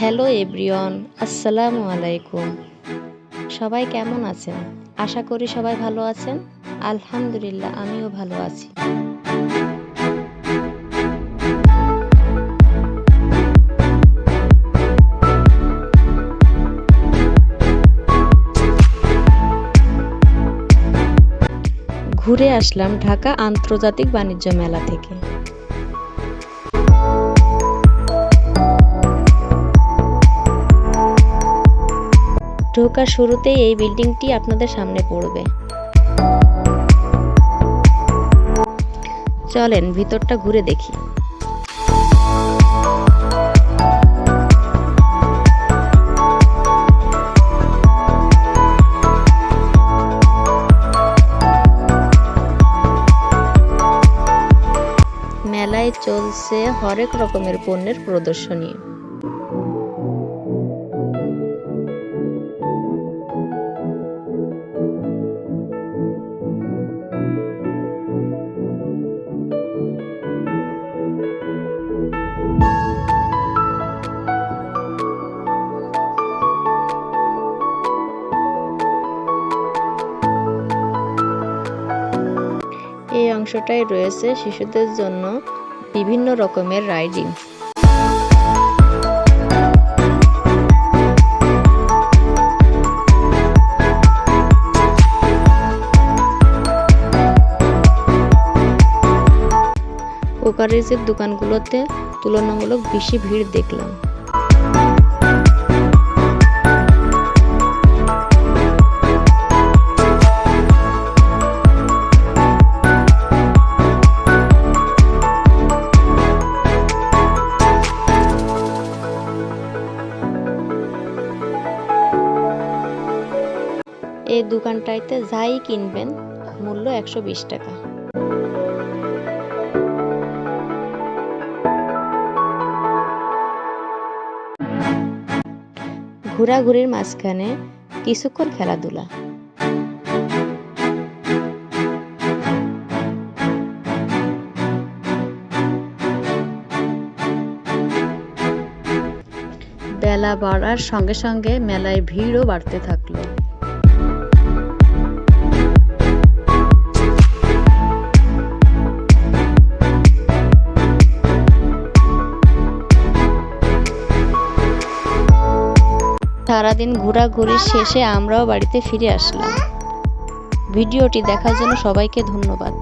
Hello everyone আসসালামু আলাইকুম সবাই কেমন আছেন? আশা করি সবাই ভালো আছেন। আলহামদুলিল্লাহ, আমিও ভালো আছি। ঘুরে আসলাম ঢাকা আন্তর্জাতিক বাণিজ্য মেলা থেকে। ঢোকার শুরুতেই এই বিল্ডিংটি আপনাদের সামনে পড়বে। চলেন ভিতরটা ঘুরে দেখি। মেলায় চলছে হরেক রকমের পণ্যের প্রদর্শনী। অংশটায় রয়েছে শিশুদের জন্য বিভিন্ন রকমের রাইডিং। কোকারিজের দোকানগুলোতে তুলনামূলক বেশি ভিড় দেখলাম। এই দোকানটাইতে যাই কিনবেন, মূল্য একশো বিশ টাকা। ঘোরাঘুরির মাঝখানে কিছুক্ষণ খেলাধুলা। বেলা বাড়ার সঙ্গে সঙ্গে মেলায় ভিড়ও বাড়তে থাকল। সারাদিন ঘোরাঘুরির শেষে আমরাও বাড়িতে ফিরে আসলাম। ভিডিওটি দেখার জন্য সবাইকে ধন্যবাদ।